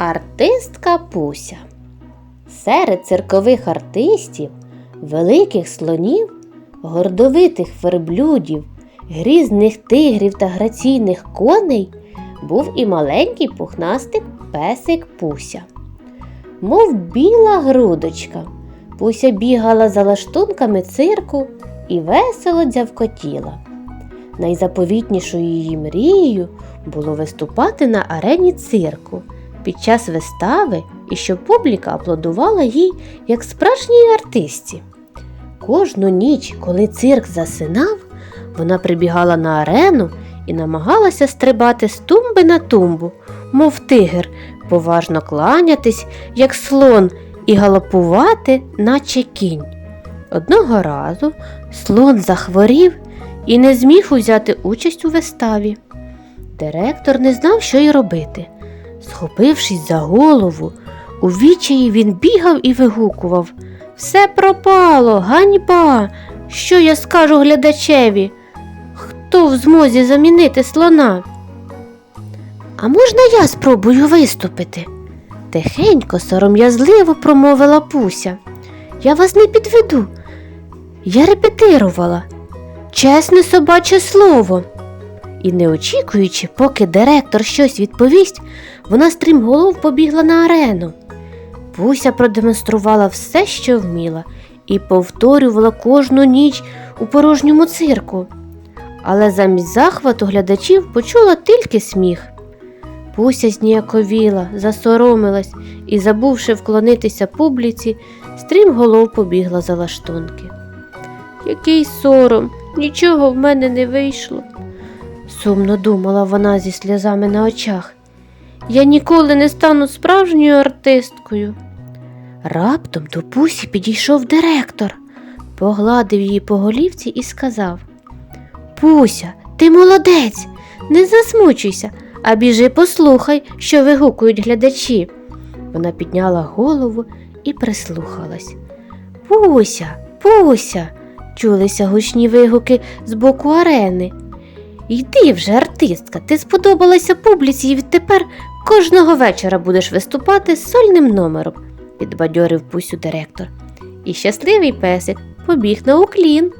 Артистка Пуся. Серед циркових артистів, великих слонів, гордовитих верблюдів, грізних тигрів та граційних коней був і маленький пухнастик песик Пуся. Мов біла грудочка, Пуся бігала за лаштунками цирку і весело дзявкотіла. Найзаповітнішою її мрією було виступати на арені цирку під час вистави і щоб публіка аплодувала їй як справжній артисті. Кожну ніч, коли цирк засинав, вона прибігала на арену і намагалася стрибати з тумби на тумбу, мов тигр, поважно кланятись, як слон, і галопувати, наче кінь. Одного разу слон захворів і не зміг узяти участь у виставі. Директор не знав, що й робити. Схопившись за голову, у відчаї він бігав і вигукував Все пропало, ганьба! Що я скажу глядачеві? Хто в змозі замінити слона? А можна я спробую виступити? Тихенько, сором'язливо промовила Пуся. Я вас не підведу. Я репетирувала. Чесне собаче слово. І не очікуючи, поки директор щось відповість, вона стрімголов побігла на арену. Пуся продемонструвала все, що вміла, і повторювала кожну ніч у порожньому цирку. Але замість захвату глядачів почула тільки сміх. Пуся зніяковіла, засоромилась і, забувши вклонитися публіці, стрімголов побігла за лаштунки. Який сором, нічого в мене не вийшло, сумно думала вона зі сльозами на очах. Я ніколи не стану справжньою артисткою. Раптом до Пусі підійшов директор, погладив її по голівці і сказав Пуся, ти молодець, не засмучуйся, а біжи послухай, що вигукують глядачі. Вона підняла голову і прислухалась. Пуся, Пуся, чулися гучні вигуки з боку арени. Йди вже, артистка, ти сподобалася публіці і відтепер кожного вечора будеш виступати з сольним номером, підбадьорив Пусю директор. І щасливий песик побіг на уклін.